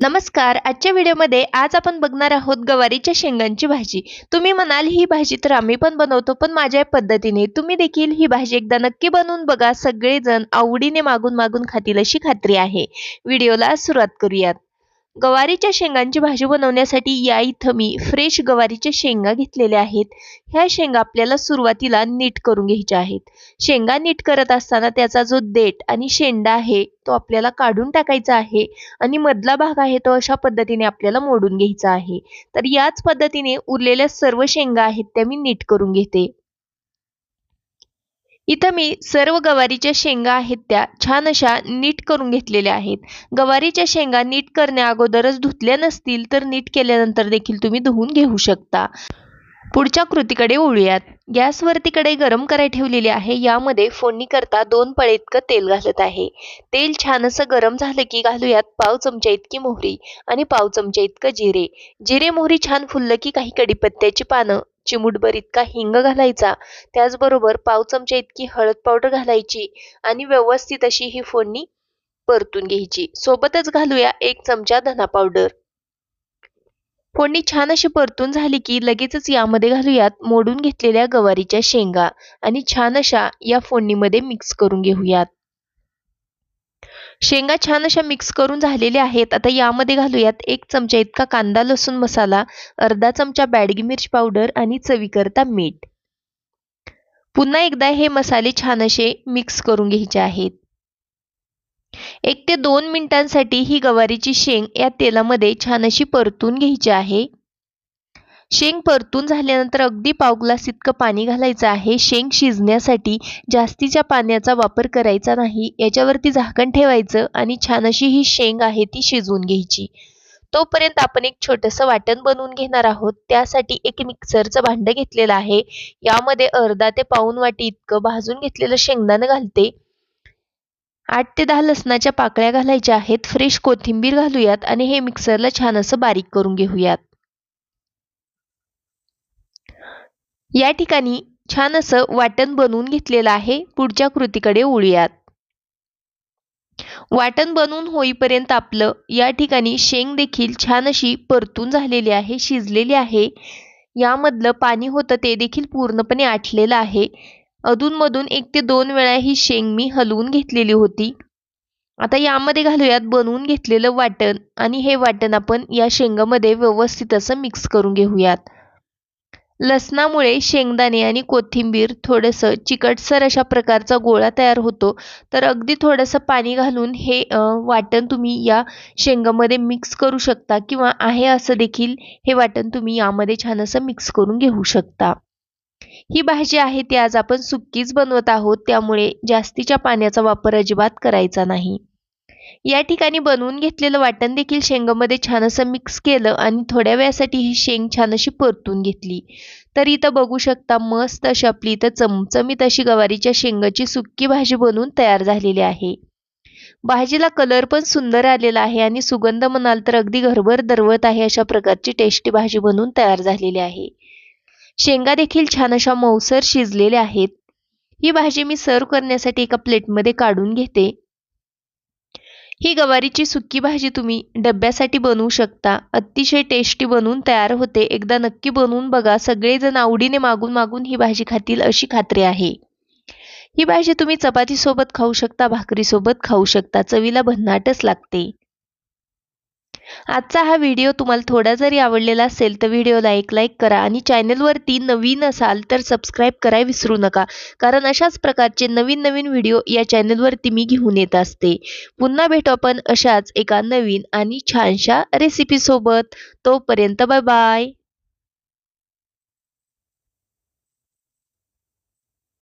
नमस्कार. आजच्या व्हिडिओमध्ये आज आपण बघणार आहोत गवारीच्या शेंगांची भाजी. तुम्ही म्हणाल ही भाजी तर आम्ही पण बनवतो पण माझ्या पद्धतीने. तुम्ही देखील ही भाजी एकदा नक्की बनवून बघा. सगळेजण आवडीने मागून मागून खातील अशी खात्री आहे. व्हिडिओला सुरुवात करूयात. गवारीच्या शेंगांची भाजी बनवण्यासाठी या इथं मी फ्रेश गवारीच्या शेंगा घेतलेल्या आहेत. ह्या शेंगा आपल्याला सुरुवातीला नीट करून घ्यायच्या आहेत. शेंगा नीट करत असताना त्याचा जो देठ आणि शेंडा आहे तो आपल्याला काढून टाकायचा आहे आणि मधला भाग आहे तो अशा पद्धतीने आपल्याला मोडून घ्यायचा आहे. तर याच पद्धतीने उरलेल्या सर्व शेंगा आहेत त्या मी नीट करून घेते. इथं मी सर्व गवारीच्या शेंगा आहेत त्या छान अशा नीट करून घेतलेल्या आहेत. गवारीच्या शेंगा नीट करण्या अगोदरच धुतल्या नसतील तर नीट केल्यानंतर देखील तुम्ही धुवून घेऊ शकता. पुढच्या कृतीकडे वळूयात. गॅसवरतीकडे गरम करायला ठेवलेली आहे. यामध्ये फोडणी करता दोन पळे इतकं तेल घालत आहे. तेल छान असं गरम झालं की घालूयात पाव चमचा इतकी मोहरी आणि पाव चमचा इतकं जिरे. जिरे मोहरी छान फुललं की काही कडीपत्त्याची पानं चिमुटभर इतका हिंग घालायचा त्याचबरोबर पाव चमचा इतकी हळद पावडर घालायची आणि व्यवस्थित अशी ही फोडणी परतून घ्यायची. सोबतच घालूया एक चमचा धना पावडर. फोडणी छान अशी परतून झाली की लगेचच यामध्ये घालूयात मोडून घेतलेल्या गवारीच्या शेंगा आणि छान अशा या फोडणीमध्ये मिक्स करून घेऊयात. शेंगा छान अशा मिक्स करून झालेल्या आहेत. आता यामध्ये घालूयात एक चमचा इतका कांदा लसूण मसाला अर्धा चमचा बॅडगी मिरची पावडर आणि चवीकरता मीठ. पुन्हा एकदा हे मसाले छान असे मिक्स करून घ्यायचे आहेत. एक ते दोन मिनिटांसाठी ही गवारीची शेंग या तेलामध्ये छान अशी परतून घ्यायची आहे. शेंग परतून झाल्यानंतर अगदी पाव ग्लास इतकं पाणी घालायचं आहे. शेंग शिजण्यासाठी जास्तीच्या पाण्याचा वापर करायचा नाही. याच्यावरती झाकण ठेवायचं आणि छान अशी ही शेंग आहे ती शिजवून घ्यायची. तोपर्यंत आपण एक छोटंसं वाटण बनवून घेणार आहोत. त्यासाठी एक मिक्सरचं भांडं घेतलेलं आहे. यामध्ये अर्धा ते पाऊन वाटी इतकं भाजून घेतलेलं शेंगदाणं घालते. आठ ते दहा लसणाच्या पाकळ्या घालायच्या आहेत. फ्रेश कोथिंबीर घालूयात आणि हे मिक्सरला छान असं बारीक करून घेऊयात. या ठिकाणी छान असं वाटण बनवून घेतलेलं आहे. पुढच्या कृतीकडे वळूयात. वाटण बनवून होईपर्यंत आपलं या ठिकाणी शेंग देखील छान अशी परतून झालेली आहे शिजलेली आहे. यामधलं पाणी होतं ते देखील पूर्णपणे आटलेलं आहे. अधूनमधून एक ते दोन वेळा ही शेंग मी हलवून घेतलेली होती. आता यामध्ये घालूयात बनवून घेतलेलं वाटण आणि हे वाटण आपण या शेंगामध्ये व्यवस्थित असं मिक्स करून घेऊयात. लसणामुळे शेंगदाणे आणि कोथिंबीर थोडंसं चिकटसर अशा प्रकारचा गोळा तयार होतो. तर अगदी थोडंसं पाणी घालून हे वाटण तुम्ही या शेंगामध्ये मिक्स करू शकता किंवा आहे असं देखील हे वाटण तुम्ही यामध्ये छान असं मिक्स करून घेऊ शकता. ही भाजी आहे ती आज आपण सुक्कीच बनवत आहोत त्यामुळे जास्तीच्या पाण्याचा वापर अजिबात करायचा नाही. या ठिकाणी बनवून घेतलेलं वाटण देखील शेंगामध्ये छान असं मिक्स केलं आणि थोड्या वेळासाठी ही शेंग छान अशी परतून घेतली. तर इथं बघू शकता मस्त अशी आपली इथं चमचमीत अशी गवारीच्या शेंगाची सुक्की भाजी बनवून तयार झालेली आहे. भाजीला कलर पण सुंदर आलेला आहे आणि सुगंध म्हणाल तर अगदी घरभर दरवत आहे अशा प्रकारची टेस्टी भाजी बनवून तयार झालेली आहे. शेंगा देखील छान अशा मऊसर शिजलेल्या आहेत. ही भाजी मी सर्व करण्यासाठी एका प्लेटमध्ये काढून घेते. ही गवारीची सुक्की भाजी तुम्ही डब्यासाठी बनवू शकता. अतिशय टेस्टी बनवून तयार होते. एकदा नक्की बनवून बघा. सगळेजण आवडीने मागून मागून ही भाजी खातील अशी खात्री आहे. ही भाजी तुम्ही चपातीसोबत खाऊ शकता भाकरीसोबत खाऊ शकता. चवीला भन्नाटच लागते. आजचा हा व्हिडिओ तुम्हाला थोडा जरी आवडलेला असेल तर व्हिडिओला एक लाईक करा आणि चॅनलवरती नवीन असाल तर सबस्क्राईब कराय विसरू नका. कारण अशाच प्रकारचे नवीन नवीन व्हिडिओ या चॅनलवरती मी घेऊन येत असते. पुन्हा भेटू आपण अशाच एका नवीन आणि छानशा रेसिपीसोबत तोपर्यंत बाय बाय